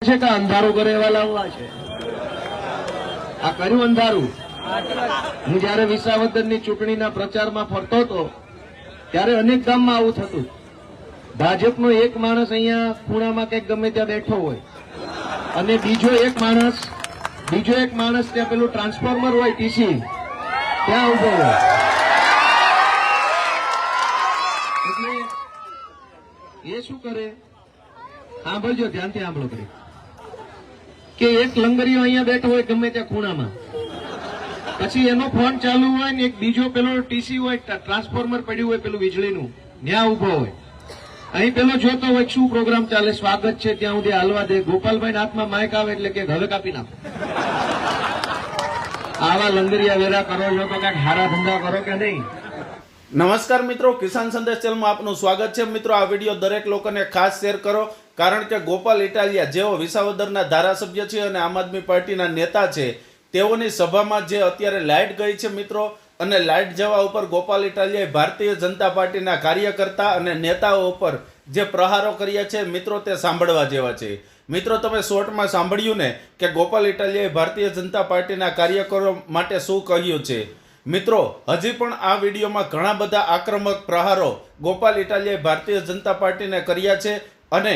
છે કે અંધારું કરે એવા લાવવા છે? આ કર્યું અંધારું? હું જયારે વિસાવદરની ચૂંટણીના પ્રચારમાં ફરતો હતો, ત્યારે અનેક ગામમાં આવું થતું. ભાજપનો એક માણસ અહીંયા ખૂણામાં કંઈક ગમે ત્યાં બેઠો હોય. અને બીજો એક માણસ, બીજો એક માણસ ત્યાં પેલું ટ્રાન્સફોર્મર હોય, ટીસી, ત્યાં ઊભો હોય. એટલે એ શું કરે? સાંભળજો, ધ્યાનથી સાંભળો કરી કે એક લંગરીઓ અહીંયા બેઠો હોય ગમે ત્યાં ખૂણામાં. પછી એનો ફોન ચાલુ હોય ને એક બીજો પેલો ટીસી હોય ટ્રાન્સફોર્મર પડ્યું હોય, પેલું વીજળીનું ત્યાં ઊભો હોય. અહીં પેલો જોતો હોય, શું પ્રોગ્રામ ચાલે, સ્વાગત છે, ત્યાં સુધી હાલવા દે. ગોપાલભાઈ હાથમાં માઇક આવે એટલે કે હવે કાપી નાખો. આવા લંગરિયા વેરા કરો છો તો કંઈક હારા ધંધા કરો કે નહીં? નમસ્કાર મિત્રો, કિસાન સંદેશ ચેનલમાં આપનું સ્વાગત છે. મિત્રો, આ વીડિયો દરેક લોકોને ખાસ શેર કરો, કારણ કે ગોપાલ ઇટાલિયા જેઓ વિસાવદરના ધારાસભ્ય છે અને આમ આદમી પાર્ટીના નેતા છે, તેઓની સભામાં જે અત્યારે લાઇટ ગઈ છે મિત્રો, અને લાઇટ જવા ઉપર ગોપાલ ઇટાલિયાએ ભારતીય જનતા પાર્ટીના કાર્યકર્તા અને નેતાઓ ઉપર જે પ્રહારો કર્યા છે, મિત્રો, તે સાંભળવા જેવા છે. મિત્રો, તમે શોર્ટમાં સાંભળ્યું ને કે ગોપાલ ઇટાલિયાએ ભારતીય જનતા પાર્ટીના કાર્યકરો માટે શું કહ્યું છે? મિત્રો, હજી પણ આ વિડીયોમાં ઘણા બધા આક્રમક પ્રહારો ગોપાલ ઇટાલિયાએ ભારતીય જનતા પાર્ટીને કર્યા છે અને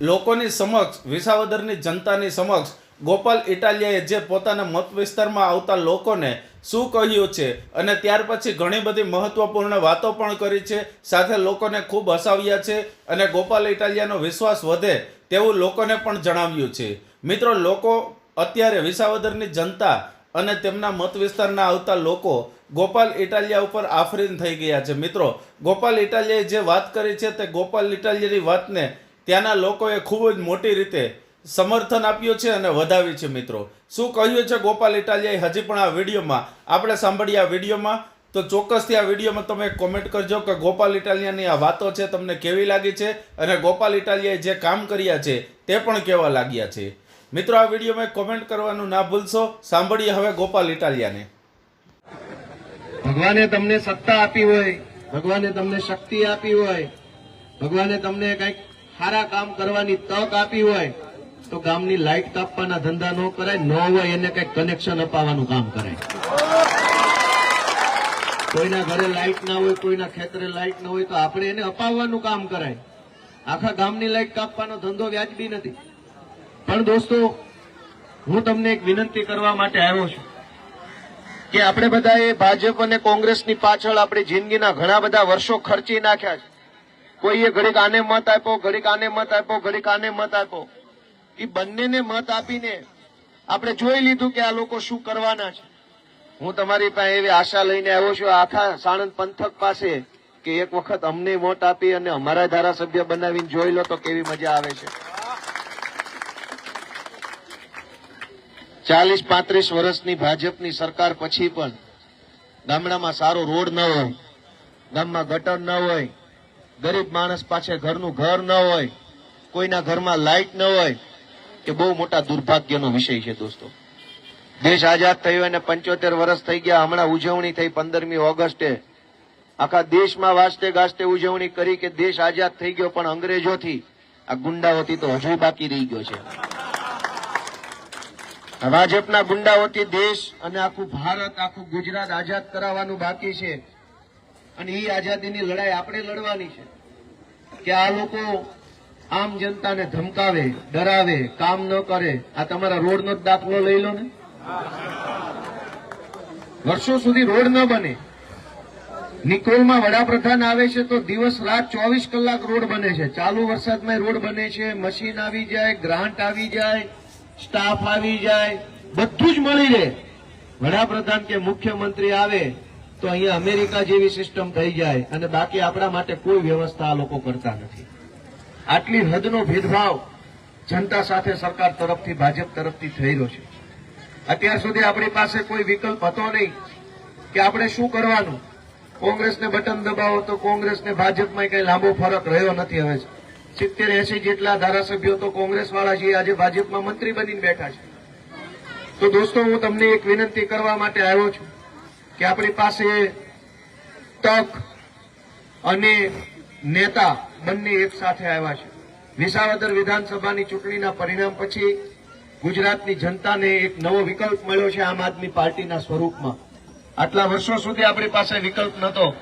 લોકોની સમક્ષ, વિસાવદરની જનતાની સમક્ષ ગોપાલ ઇટાલિયાએ જે પોતાના મત વિસ્તારમાં આવતા લોકોને શું કહ્યું છે અને ત્યાર પછી ઘણી બધી મહત્વપૂર્ણ વાતો પણ કરી છે, સાથે લોકોને ખૂબ હસાવ્યા છે અને ગોપાલ ઇટાલિયાનો વિશ્વાસ વધે તેવું લોકોને પણ જણાવ્યું છે. મિત્રો, લોકો અત્યારે વિસાવદરની જનતા અને તેમના મત વિસ્તારના આવતા લોકો ગોપાલ ઇટાલિયા ઉપર આફરીન થઈ ગયા છે. મિત્રો, ગોપાલ ઇટાલિયાએ જે વાત કરી છે તે ગોપાલ ઇટાલિયાની વાતને ત્યાંના લોકોએ ખૂબ જ મોટી રીતે સમર્થન આપ્યું છે અને વધાવી છે, મિત્રો. શું કહ્યું છે ગોપાલ ઇટાલિયાએ હજી પણ આ વિડીયોમાં? આપણે સાંભળીએ આ વિડીયોમાં. તો ચોક્કસથી આ વિડીયોમાં તમે કોમેન્ટ કરજો કે ગોપાલ ઇટાલિયાની આ વાતો છે, તમને કેવી લાગી છે અને ગોપાલ ઇટાલિયાએ જે કામ કર્યા છે તે પણ કેવા લાગ્યા છે? મિત્રો, આ વિડીયોમાં કોમેન્ટ કરવાનું ના ભૂલશો. સાંભળીએ હવે ગોપાલ ઇટાલિયાને. ભગવાને તમને સત્તા આપી હોય, ભગવાને તમને શક્તિ આપી હોય, ભગવાને તમને કંઈક સારા કામ કરવાની તક આપી હોય, તો ગામની લાઇટ કાપવાના ધંધા ન કરાય, ન હોય એને કંઈક કનેક્શન અપાવવાનું કામ કરાય. કોઈના ઘરે લાઈટ ના હોય, કોઈના ખેતરે લાઇટ ના હોય, તો આપણે એને અપાવવાનું કામ કરાય. આખા ગામની લાઈટ કાપવાનો ધંધો વ્યાજબી નથી. પણ દોસ્તો, હું તમને એક વિનંતી કરવા માટે આવ્યો છું કે આપણે બધાએ ભાજપ અને કોંગ્રેસની પાછળ આપણી જિંદગીના ઘણા બધા વર્ષો ખર્ચી નાખ્યા છે. કોઈએ ઘડીક આને મત આપ્યો, ઘડીક આને મત આપ્યો, ઘડીક આને મત આપ્યો. એ બંનેને મત આપીને આપણે જોઈ લીધું કે આ લોકો શું કરવાના છે. હું તમારી પાસે એવી આશા લઈને આવ્યો છું, આખા સાણંદ પંથક પાસે કે એક વખત અમને વોટ આપી અને અમારા ધારાસભ્ય બનાવીને જોઈ લો તો કેવી મજા આવે છે. ચાલીસ, પાંત્રીસ વર્ષની ભાજપની સરકાર પછી પણ ગામડામાં સારો રોડ ન હોય, ગામમાં ગટર ન હોય, ગરીબ માણસ પાસે ઘરનું ઘર ન હોય, કોઈના ઘરમાં લાઈટ ન હોય, એ બહુ મોટા દુર્ભાગ્યનો વિષય છે દોસ્તો. દેશ આઝાદ થયો અને પંચોતેર વર્ષ થઈ ગયા, હમણાં ઉજવણી થઈ પંદરમી ઓગસ્ટે. આખા દેશમાં વાસ્તે ગાસ્તે ઉજવણી કરી કે દેશ આઝાદ થઈ ગયો, પણ અંગ્રેજોથી, આ ગુંડાઓથી તો હજુ બાકી રહી ગયો છે. ભાજપના ગુંડાઓથી દેશ અને આખું ભારત, આખું ગુજરાત આઝાદ કરાવવાનું બાકી છે. અને એ આઝાદીની લડાઈ આપણે લડવાની છે. કે આ લોકો આમ જનતાને ધમકાવે, ડરાવે, કામ ન કરે, આ તમારા રોડનો જ દાખલો લઈ લો ને. વર્ષો સુધી રોડ ન બને. નિકોલમાં વડાપ્રધાન આવે છે તો દિવસ રાત ચોવીસ કલાક રોડ બને છે. ચાલુ વરસાદમાં રોડ બને છે, મશીન આવી જાય, ગ્રાન્ટ આવી જાય સ્ટાફ આવી જાય, બધું જ મળી રહે. વડાપ્રધાન કે મુખ્યમંત્રી આવે તો અહીંયા અમેરિકા જેવી સિસ્ટમ થઈ જાય અને બાકી આપણા માટે કોઈ વ્યવસ્થા આ લોકો કરતા નથી. આટલી હદનો ભેદભાવ જનતા સાથે સરકાર તરફથી, ભાજપ તરફથી થઈ રહ્યો છે. અત્યાર સુધી આપણી પાસે કોઈ વિકલ્પ હતો નહીં કે આપણે શું કરવાનું. કોંગ્રેસને બટન દબાવો તો કોંગ્રેસને ભાજપમાં કઈ લાંબો ફરક રહ્યો નથી હવે. સિત્તેર એસી જેટલા ધારાસભ્યો તો કોંગ્રેસ વાળા છે આજે ભાજપમાં મંત્રી બનીને બેઠા છે. તો દોસ્તો, હું તમને એક વિનંતી કરવા માટે આવ્યો છું કે આપણી પાસે તક અને નેતા બંને એક સાથે આવ્યા છે. વિસાવદર વિધાનસભાની ચૂંટણીના પરિણામ પછી ગુજરાતની જનતાને એક નવો વિકલ્પ મળ્યો છે આમ આદમી પાર્ટીના સ્વરૂપમાં. આટલા વર્ષો સુધી આપણી પાસે વિકલ્પ નહોતો.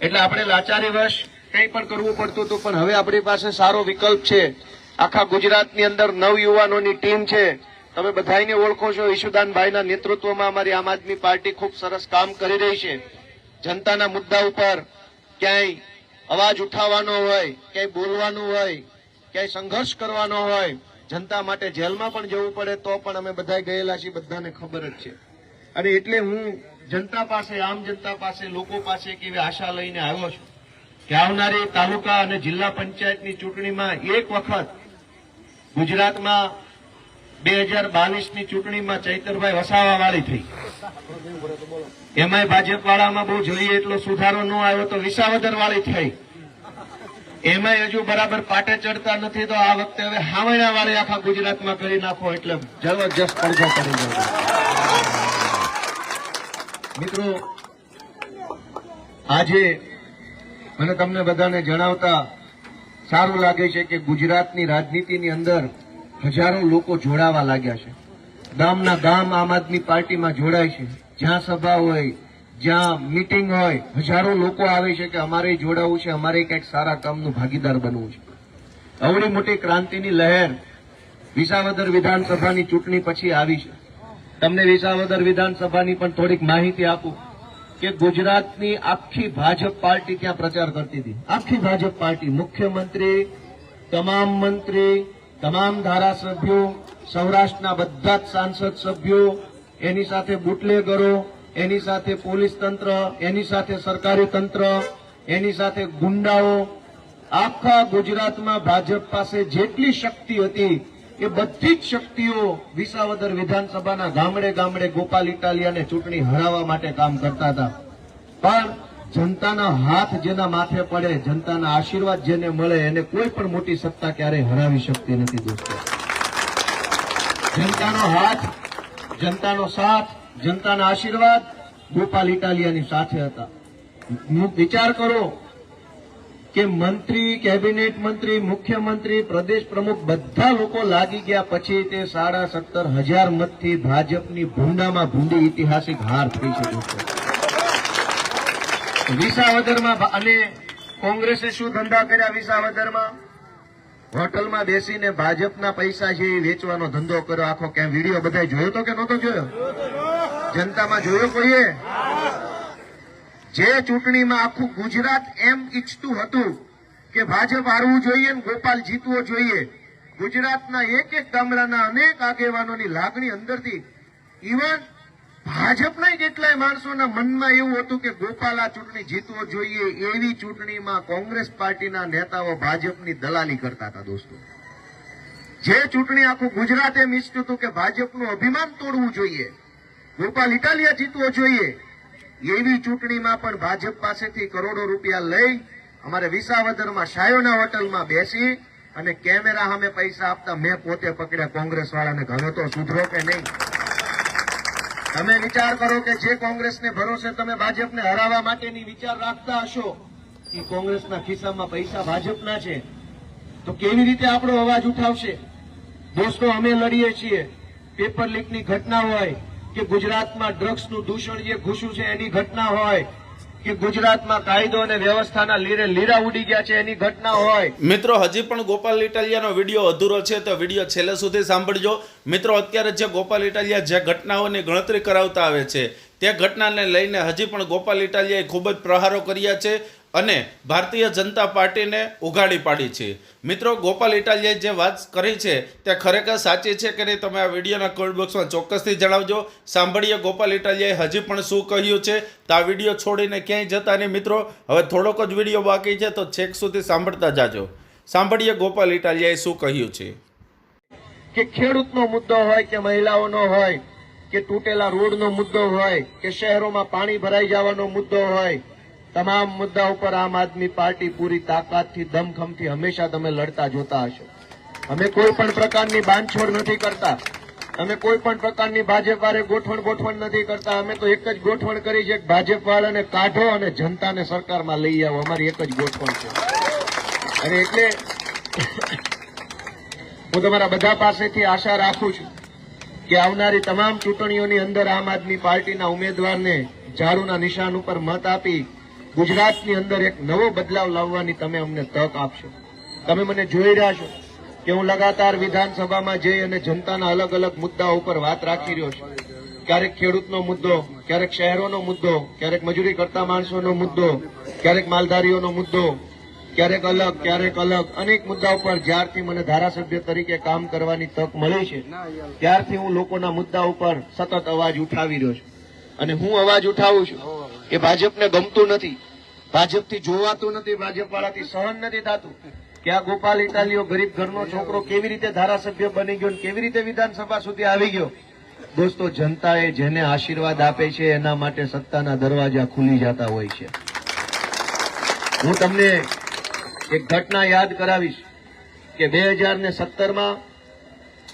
એટલે આપણે લાચારીવશ કંઈ પણ કરવું પડતું હતું, પણ હવે આપણી પાસે સારો વિકલ્પ છે. આખા ગુજરાતની અંદર નવ યુવાનોની ટીમ છે. તમે બધાઈને ઓળખો છો, ઈશુદાનભાઈના નેતૃત્વમાં અમારી આમ આદમી પાર્ટી ખૂબ સરસ કામ કરી રહી છે. જનતાના મુદ્દા ઉપર ક્યાંય અવાજ ઉઠાવવાનો હોય, ક્યાંય બોલવાનું હોય, ક્યાંય સંઘર્ષ કરવાનો હોય, જનતા માટે જેલમાં પણ જવું પડે તો પણ અમે બધા ગયેલા છીએ, બધાને ખબર જ છે. અને એટલે હું જનતા પાસે, આમ જનતા પાસે, લોકો પાસે કેવી આશા લઈને આવ્યો છું. કે આવનારી તાલુકા અને જિલ્લા પંચાયતની ચૂંટણીમાં એક વખત ગુજરાતમાં બે હજાર બાવીસની ચૂંટણીમાં ચૈતરભાઈ વસાવા વાળી થઈ. એમાંય ભાજપવાળામાં બહુ જોઈએ એટલો સુધારો ન આવ્યો તો વિસાવદર વાળી થઈ. એમાંય હજુ બરાબર પાટે ચડતા નથી તો આ વખતે હવે હાવણા વાળી આખા ગુજરાતમાં કરી નાખો એટલે જબરજસ્ત પડઘો કરી દેવો મિત્રો, આજે મને તમને બધાને જણાવતા સારું લાગે છે કે ગુજરાતની રાજનીતિની અંદર હજારો લોકો જોડાવા લાગ્યા છે. ગામના ગામ આમ આદમી પાર્ટીમાં જોડાય છે. જ્યાં સભા હોય, જ્યાં મીટિંગ હોય, હજારો લોકો આવે છે કે અમારે જોડાવું છે અમારે કંઈક સારા કામનું ભાગીદાર બનવું છે. અવળી મોટી ક્રાંતિની લહેર વિસાવદર વિધાનસભાની ચૂંટણી પછી આવી છે. તમને વિસાવદર વિધાનસભાની પણ થોડીક માહિતી આપું. કે ગુજરાતની આખી ભાજપ પાર્ટી ત્યાં પ્રચાર કરતી હતી. આખી ભાજપ પાર્ટી, મુખ્યમંત્રી, તમામ મંત્રી, તમામ ધારાસભ્યો, સૌરાષ્ટ્રના બધા જ સાંસદ સભ્યો, એની સાથે બુટલેગરો, એની સાથે પોલીસ તંત્ર, એની સાથે સરકારી તંત્ર, એની સાથે ગુંડાઓ. આખા ગુજરાતમાં ભાજપ પાસે જેટલી શક્તિ હતી એ બધી જ શક્તિઓ વિસાવદર વિધાનસભાના ગામડે ગામડે ગોપાલ ઇટાલિયાને ચૂંટણી હરાવવા માટે કામ કરતા હતા. પણ જનતાના હાથ જેના માથે પડે, જનતાના આશીર્વાદ જેને મળે, એને કોઈ પણ મોટી સત્તા ક્યારેય હરાવી શકતી નથી દોસ્તો. જનતાનો હાથ, જનતાનો સાથ, જનતાના આશીર્વાદ ગોપાલ ઇટાલિયાની સાથે હતા. વિચાર કરો કે મંત્રી, કેબિનેટ મંત્રી, મુખ્યમંત્રી, પ્રદેશ પ્રમુખ બધા લોકો લાગી ગયા પછી તે સાડા સત્તર હજાર મતથી ભાજપની ભૂંડામાં ભૂંડી ઐતિહાસિક હાર થઈ છે વિસાવદરમાં અને કોંગ્રેસે શું ધંધા કર્યા વિસાવદરમાં? હોટલમાં બેસીને ભાજપના પૈસા છે એ વેચવાનો ધંધો કર્યો, આખો ક્યાં વીડિયો બધા જોયો તો કે નહોતો જોયો? જનતામાં જોયો કોઈએ? જે ચૂંટણીમાં આખું ગુજરાત એમ ઈચ્છતું હતું કે ભાજપ હારવું જોઈએ ને ગોપાલ જીતવો જોઈએ, ગુજરાતના એક એક ગામડાના અનેક આગેવાનોની લાગણી અંદરથી ઇવન ભાજપના કેટલાય માણસોના મનમાં એવું હતું કે ગોપાલ આ ચૂંટણી જીતવો જોઈએ, એવી ચૂંટણીમાં કોંગ્રેસ પાર્ટીના નેતાઓ ભાજપની દલાલી કરતા હતા દોસ્તો. જે ચૂંટણી આખું ગુજરાત એમ ઈચ્છતું હતું કે ભાજપનું અભિમાન તોડવું જોઈએ, ગોપાલ ઇટાલિયા જીતવો જોઈએ એવી ચૂંટણીમાં પણ ભાજપ પાસેથી કરોડો રૂપિયા લઈ અમારે વિસાવદરમાં શાયોના હોટલમાં બેસી અને કેમેરા સામે પૈસા આપતા મેં પોતે પકડ્યા કોંગ્રેસ વાળાને ઘણો તો સુધરો કે નહીં? તમે વિચાર કરો કે જે કોંગ્રેસને ભરોસે તમે ભાજપને હરાવવા માટેની વિચાર રાખતા હશો કે કોંગ્રેસના ખિસ્સામાં પૈસા ભાજપના છે. તો કેવી રીતે આપણો અવાજ ઉઠાવશે? દોસ્તો, અમે લડીએ છીએ. પેપર લીકની ઘટના હોય કે ગુજરાતમાં ડ્રગ્સનું દૂષણ જે ઘૂસ્યું છે એની ઘટના હોય, કે ગુજરાતમાં કાયદો અને વ્યવસ્થાના લીરે લીરા ઉડી ગયા છે એની ઘટના હોય. મિત્રો, હજી પણ ગોપાલ ઇટાલિયાનો વીડિયો અધૂરો છે, તો વીડિયો છેલ્લે સુધી સાંભળજો. મિત્રો, અત્યારે જે ગોપાલ ઇટાલિયા જે ઘટનાઓની ગણતરી કરાવતા આવે છે, તે ઘટનાને લઈને હજી પણ ગોપાલ ઇટાલિયાએ ખૂબ જ પ્રહારો કર્યા છે. અને ભારતીય જનતા પાર્ટીને ઉઘાડી પાડી છે. મિત્રો, ગોપાલ ઇટાલિયાએ જે વાત કરી છે તે ખરેખર સાચી છે કે નહીં તમે આ વિડીયોના કમેન્ટ બોક્સમાં ચોક્કસથી જણાવજો. સાંભળીએ ગોપાલ ઇટાલિયાએ હજી પણ શું કહ્યું છે તો આ વીડિયો છોડીને ક્યાંય જતા નહીં. મિત્રો, હવે થોડોક જ વીડિયો બાકી છે તો છેક સુધી સાંભળતા જાજો. સાંભળીએ ગોપાલ ઇટાલિયાએ શું કહ્યું છે. કે ખેડૂતનો મુદ્દો હોય કે મહિલાઓનો હોય, કે તૂટેલા રોડનો મુદ્દો હોય, કે શહેરોમાં પાણી ભરાઈ જવાનો મુદ્દો હોય તમામ મુદ્દા ઉપર આમ આદમી પાર્ટી પૂરી તાકાતથી દમખમથી હંમેશા તમે લડતા જોતા હશો. અમે કોઈ પણ પ્રકારની બાંધછોડ નથી કરતા. અમે કોઈ પણ પ્રકારની ભાજપ વાળે ગોઠવણ ગોઠવણ નથી કરતા. અમે તો એક જ ગોઠવણ કરી છે ભાજપવાળાને ભાજપ વાળાને કાઢો અને જનતાને સરકારમાં લઈ આવો. અમારી એક જ ગોઠવણ છે. અને એટલે હું તમારા બધા પાસેથી આશા રાખું છું કે આવનારી તમામ ચૂંટણીઓની અંદર આમ આદમી પાર્ટીના ઉમેદવારને ઝાડુના નિશાન ઉપર મત આપી ગુજરાતની અંદર એક નવો બદલાવ લાવવાની તમે અમને તક આપશો. તમે મને જોઈ રહ્યા છો કે હું લગાતાર વિધાનસભામાં જઈ અને જનતાના અલગ અલગ મુદ્દાઓ ઉપર વાત રાખી રહ્યો છું. ક્યારેક ખેડૂતનો મુદ્દો, ક્યારેક શહેરોનો મુદ્દો, ક્યારેક મજૂરી કરતા માણસોનો મુદ્દો, ક્યારેક માલધારીઓનો મુદ્દો, ક્યારેક અલગ ક્યારેક અલગ, અનેક મુદ્દા ઉપર જ્યારથી મને ધારાસભ્ય તરીકે કામ કરવાની તક મળી છે, ત્યારથી હું લોકોના મુદ્દા ઉપર સતત અવાજ ઉઠાવી રહ્યો છું. અને હું અવાજ ઉઠાવું છું એ ભાજપને ગમતું નથી. ભાજપથી જોવાતું નથી ભાજપ વાળાથી સહન નથી થતું. કે આ ગોપાલ ઇટાલીઓ ગરીબ ઘરનો છોકરો કેવી રીતે ધારાસભ્ય બની ગયો કેવી રીતે વિધાનસભા સુધી આવી ગયો? દોસ્તો, જનતાએ જેને આશીર્વાદ આપે છે, એના માટે સત્તાના દરવાજા ખુલી જતા હોય છે. હું તમને એક ઘટના યાદ કરાવીશ કે બે હજાર ને સત્તરમાં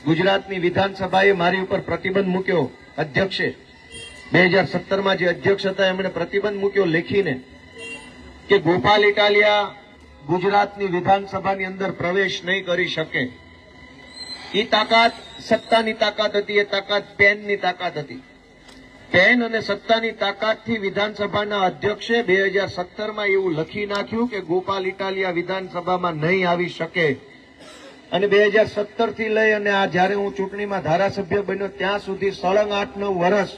ગુજરાતની વિધાનસભાએ મારી ઉપર પ્રતિબંધ મૂક્યો અધ્યક્ષે. બે હજાર સત્તરમાં જે અધ્યક્ષ હતા, એમણે પ્રતિબંધ મૂક્યો લેખીને કે ગોપાલ ઇટાલિયા ગુજરાતની વિધાનસભાની અંદર પ્રવેશ નહીં કરી શકે. એ તાકાત સત્તાની તાકાત હતી, એ તાકાત પેનની તાકાત હતી. પેન અને સત્તાની તાકાતથી વિધાનસભાના અધ્યક્ષે બે હજાર સત્તરમાં એવું લખી નાખ્યું કે ગોપાલ ઇટાલિયા વિધાનસભામાં નહીં આવી શકે. અને બે હજાર સત્તરથી લઈ અને આ જયારે હું ચૂંટણીમાં ધારાસભ્ય બન્યો, ત્યાં સુધી સળંગ આઠ નવ વર્ષ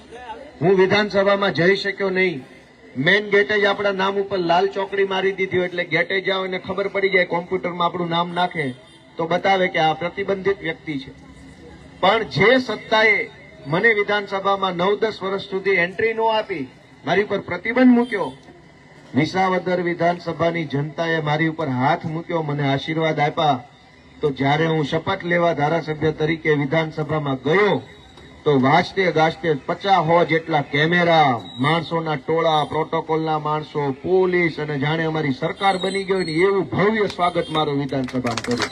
હું વિધાનસભામાં જઈ શક્યો નહીં. મેન ગેટે જ આપણા નામ ઉપર લાલ ચોકડી મારી દીધી એટલે ગેટે જાઓ અને ખબર પડી જાય, કોમ્પ્યુટરમાં આપણું નામ નાખે, તો બતાવે કે આ પ્રતિબંધિત વ્યક્તિ છે. પણ જે સત્તાએ મને વિધાનસભામાં નવ દસ વર્ષ સુધી એન્ટ્રી ન આપી, મારી ઉપર પ્રતિબંધ મૂક્યો. વિસાવદર વિધાનસભાની જનતાએ મારી ઉપર હાથ મૂક્યો, મને આશીર્વાદ આપ્યા. તો જ્યારે હું શપથ લેવા ધારાસભ્ય તરીકે વિધાનસભામાં ગયો તો વાંચતે ગાજતે પચાસ હો જેટલા કેમેરા, માણસોના ટોળા, પ્રોટોકોલના માણસો, પોલીસ અને જાણે અમારી સરકાર બની ગઈ ને એવું ભવ્ય સ્વાગત મારું વિધાનસભામાં કર્યું.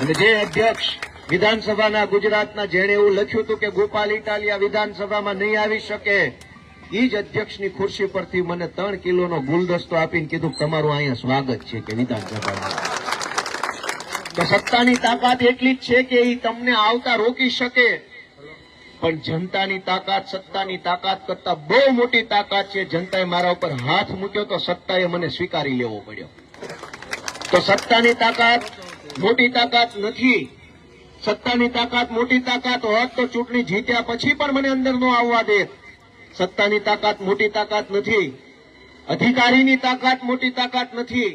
અને જે અધ્યક્ષ વિધાનસભાના ગુજરાતના, જેણે એવું લખ્યું હતું કે ગોપાલ ઇટાલિયા વિધાનસભામાં નહીં આવી શકે એ જ અધ્યક્ષની ખુરશી પરથી મને ત્રણ કિલોનો ગુલદસ્તો આપીને કીધું તમારું અહીંયા સ્વાગત છે કે વિધાનસભામાં. તો સત્તાની તાકાત એટલી જ છે કે એ તમને આવતા રોકી શકે. પણ જનતાની તાકાત, સત્તાની તાકાત કરતા બહુ મોટી તાકાત છે. જનતાએ મારા ઉપર હાથ મૂક્યો તો સત્તાએ મને સ્વીકારી લેવો પડ્યો. તો સત્તાની તાકાત મોટી તાકાત નથી. સત્તાની તાકાત મોટી તાકાત હોત તો ચૂંટણી જીત્યા પછી પણ મને અંદર નો આવવા દે. સત્તાની તાકાત મોટી તાકાત નથી. અધિકારીની તાકાત મોટી તાકાત નથી.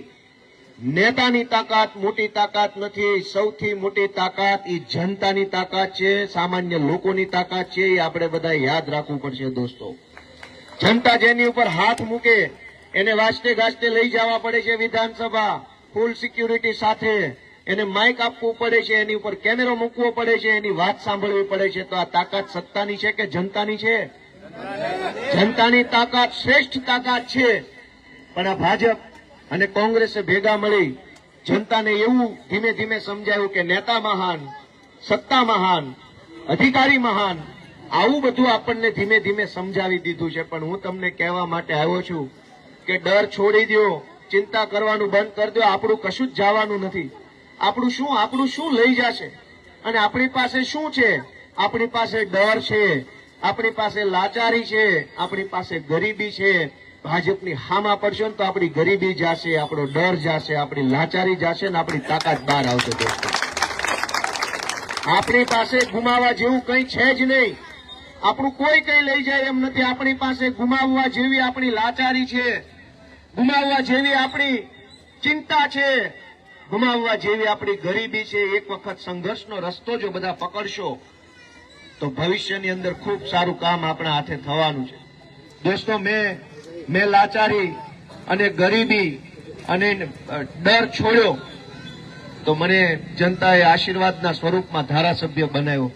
નેતાની તાકાત મોટી તાકાત નથી. સૌથી મોટી તાકાત એ જનતાની તાકાત છે. સામાન્ય લોકોની તાકાત છે. એ આપણે બધા યાદ રાખવું પડશે દોસ્તો. જનતા જેની ઉપર હાથ મૂકે, એને વાસ્તે ગાસ્તે લઈ જવા પડે છે વિધાનસભા. ફૂલ સિક્યુરિટી સાથે એને માઇક આપવું પડે છે. એની ઉપર કેમેરો મૂકવો પડે છે. એની વાત સાંભળવી પડે છે. તો આ તાકાત સત્તાની છે કે જનતાની છે? જનતાની તાકાત શ્રેષ્ઠ તાકાત છે. પણ આ ભાજપ અને કોંગ્રેસે ભેગા મળી જનતાને એવું ધીમે ધીમે સમજાયું કે નેતા મહાન, સત્તા મહાન, અધિકારી મહાન, આવું બધું આપણને ધીમે ધીમે સમજાવી દીધું છે. પણ હું તમને કહેવા માટે આવ્યો છું કે ડર છોડી દો ચિંતા કરવાનું બંધ કરી દો આપણું કશું જ જવાનું નથી. આપણું શું આપણું શું લઈ જશે? અને આપણી પાસે શું છે? આપણી પાસે ડર છે, આપણી પાસે લાચારી છે, આપણી પાસે ગરીબી છે ભાજપની હામાં પડશો ને તો આપણી ગરીબી જશે, આપણો ડર જશે, આપણી લાચારી જશે ને આપણી તાકાત બહાર આવશે દોસ્તો આપણી પાસે ગુમાવવા જેવું કંઈ છે જ નહીં. આપણું કોઈ કંઈ લઈ જાય એમ નથી. આપણી પાસે ગુમાવવા જેવી આપણી લાચારી છે. ગુમાવવા જેવી આપણી ચિંતા છે. ગુમાવવા જેવી આપણી ગરીબી છે. એક વખત સંઘર્ષનો રસ્તો જો બધા પકડશો, તો ભવિષ્યની અંદર ખૂબ સારું કામ આપણા હાથે થવાનું છે. દોસ્તો, મેં મેં લાચારી અને ગરીબી અને ડર છોડ્યો, તો મને જનતાએ આશીર્વાદના સ્વરૂપમાં ધારાસભ્ય બનાવ્યો.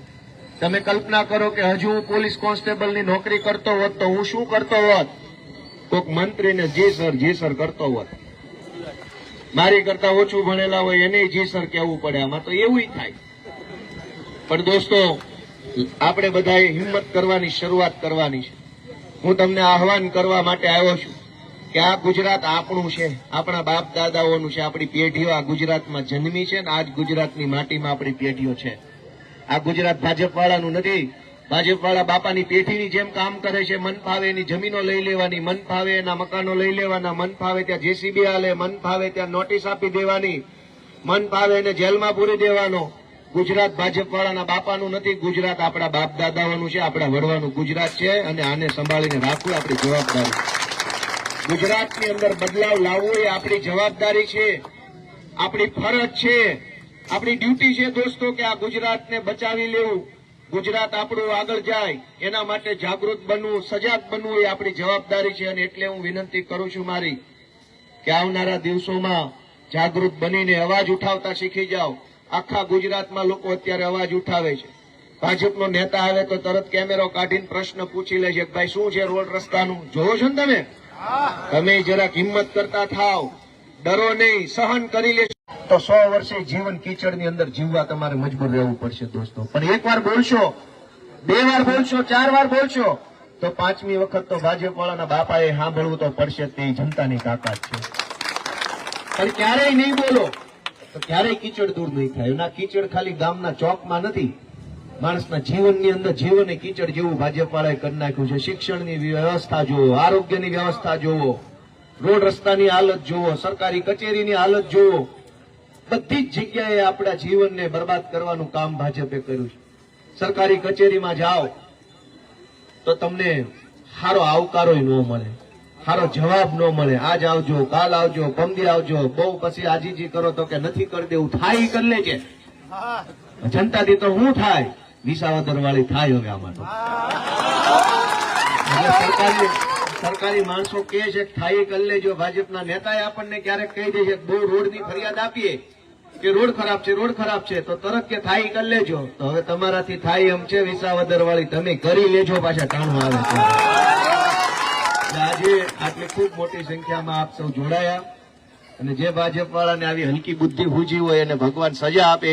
તમે કલ્પના કરો કે હજુ હું પોલીસ કોન્સ્ટેબલની નોકરી કરતો હોત, તો હું શું કરતો હોત? કોઈક મંત્રીને જી સર જી સર કરતો હોત. મારી કરતા ઓછું ભણેલા હોય એને જી સર કહેવું પડે. આમાં તો એવું થાય. પણ દોસ્તો, આપણે બધાએ હિંમત કરવાની શરૂઆત કરવાની છે. હું તમને આહવાન કરવા માટે આવ્યો છું કે આ ગુજરાત આપણું છે, આપણા બાપ દાદાઓનું છે, આપણી પેઢીઓ આ ગુજરાતમાં જન્મી છે ને આજ ગુજરાતની માટીમાં આપણી પેઢીઓ છે. આ ગુજરાત ભાજપવાળાનું નથી, ભાજપવાળા બાપાની પેઢીની જેમ કામ કરે છે, મન ફાવે એની જમીનો લઈ લેવાની, મન ફાવે એના મકાનો લઈ લેવાના, મન ફાવે ત્યાં જેસીબી હાલે, મન ફાવે ત્યાં નોટિસ આપી દેવાની, મન ફાવે એને જેલમાં પૂરી દેવાનો. ગુજરાત ભાજપ વાળાના બાપાનું નથી, ગુજરાત આપણા બાપ દાદાઓનું છે, આપણા વડવાનું ગુજરાત છે, અને આને સંભાળીને રાખવું આપણી જવાબદારી. ગુજરાતની અંદર બદલાવ લાવવો એ આપણી જવાબદારી છે, આપણી ફરજ છે, આપણી ડ્યુટી છે દોસ્તો કે આ ગુજરાતને બચાવી લેવું. ગુજરાત આપણું આગળ જાય, એના માટે જાગૃત બનવું, સજાગ બનવું એ આપણી જવાબદારી છે, અને એટલે હું વિનંતી કરું છું મારી કે આવનારા દિવસોમાં જાગૃત બનીને અવાજ ઉઠાવતા શીખી જાઓ. આખા ગુજરાતમાં લોકો અત્યારે અવાજ ઉઠાવે છે. ભાજપનો નેતા આવે તો તરત કેમેરો કાઢીને પ્રશ્ન પૂછી લે છે ભાઈ શું છે રોડ રસ્તાનું? જોવો છો ને તમે? તમે જરાક હિંમત કરતા થાવ. ડરો નહીં, સહન કરી લેશો તો સો વર્ષે જીવન કીચડની અંદર જીવવા તમારે મજબૂર રહેવું પડશે દોસ્તો. પણ એક વાર બોલશો, બે વાર બોલશો, ચાર વાર બોલશો, તો પાંચમી વખત તો ભાજપ વાળાના બાપાએ સાંભળવું તો પડશે તે જનતાની તાકાત છે. પણ ક્યારેય નહીં બોલો. તો ક્યારેય કીચડ દૂર નહીં થાય. એના કીચડ ખાલી ગામના ચોકમાં નથી. માણસના જીવનની અંદર જીવને કીચડ જેવું ભાજપવાળાએ કરી નાખ્યું છે. શિક્ષણની વ્યવસ્થા જુઓ, આરોગ્યની વ્યવસ્થા જુઓ, રોડ રસ્તાની હાલત જુઓ, સરકારી કચેરીની હાલત જુઓ. બધી જ જગ્યાએ આપણા જીવનને બરબાદ કરવાનું કામ ભાજપે કર્યું છે. સરકારી કચેરીમાં જાઓ તો તમને સારો આવકારો ન મળે. સારો જવાબ ન મળે. આજ આવજો કાલ આવજો પમદી આવજો. બહુ પછી આજીજી કરો તો કે નથી કરી દેવું થાય કરી લેજે. જનતા થી તો હું થાય? વિસાવદર વાળી થાય હવે આમાં એટલે સરકારી સરકારી માણસો કે છે થાય કરી લેજો. ભાજપના નેતાએ આપણને ક્યારેક કહી દે છે કે બહુ રોડની ફરિયાદ આપીએ કે રોડ ખરાબ છે રોડ ખરાબ છે તો તરત કે થાય કરી લેજો. તો હવે તમારાથી થાય એમ છે વિસાવદર વાળી તમે કરી લેજો પાછા ટાણું આવે છે. આજે આટલી ખૂબ મોટી સંખ્યામાં આપ સૌ જોડાયા અને જે ભાજપ વાળાને આવી હલકી બુદ્ધિ હુજી હોય એને ભગવાન સજા આપે.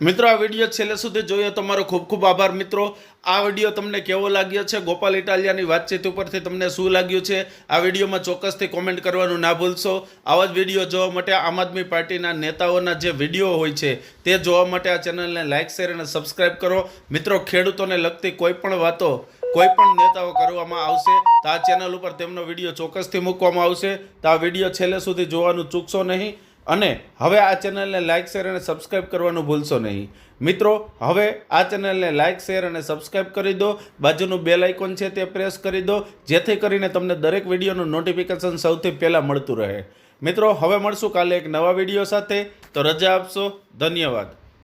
મિત્રો, આ વીડિયો છેલ્લે સુધી જોયો તમારો ખૂબ ખૂબ આભાર મિત્રો. આ વીડિયો તમને કેવો લાગ્યો છે? ગોપાલ ઇટાલિયાની વાતચીત ઉપરથી તમને શું લાગ્યું છે? આ વિડીયોમાં ચોક્કસથી કોમેન્ટ કરવાનું ના ભૂલશો. આવા જ વીડિયો જોવા માટે આમ આદમી પાર્ટીના નેતાઓના જે વીડિયો હોય છે, તે જોવા માટે આ ચેનલને લાઇક શેર અને સબસ્ક્રાઇબ કરો. મિત્રો, ખેડૂતોને લગતી કોઈ પણ વાતો કોઈ પણ નેતાઓ કરવામાં આવશે તો આ ચેનલ ઉપર તેમનો વીડિયો ચોક્કસથી મૂકવામાં આવશે. તો આ વીડિયો છેલ્લે સુધી જોવાનું ચૂકશો નહીં અને હવે આ ચેનલને લાઇક શેર અને સબસ્ક્રાઇબ કરવાનું ભૂલશો નહીં. મિત્રો, હવે આ ચેનલને લાઇક શેર અને સબસ્ક્રાઇબ કરી દો. બાજુનું બેલ આઇકોન છે તે પ્રેસ કરી દો. જેથી કરીને તમને દરેક વિડીયોનું નોટિફિકેશન સૌથી પહેલાં મળતું રહે. મિત્રો, હવે મળશું કાલે એક નવા વીડિયો સાથે. તો રજા આપશો. ધન્યવાદ.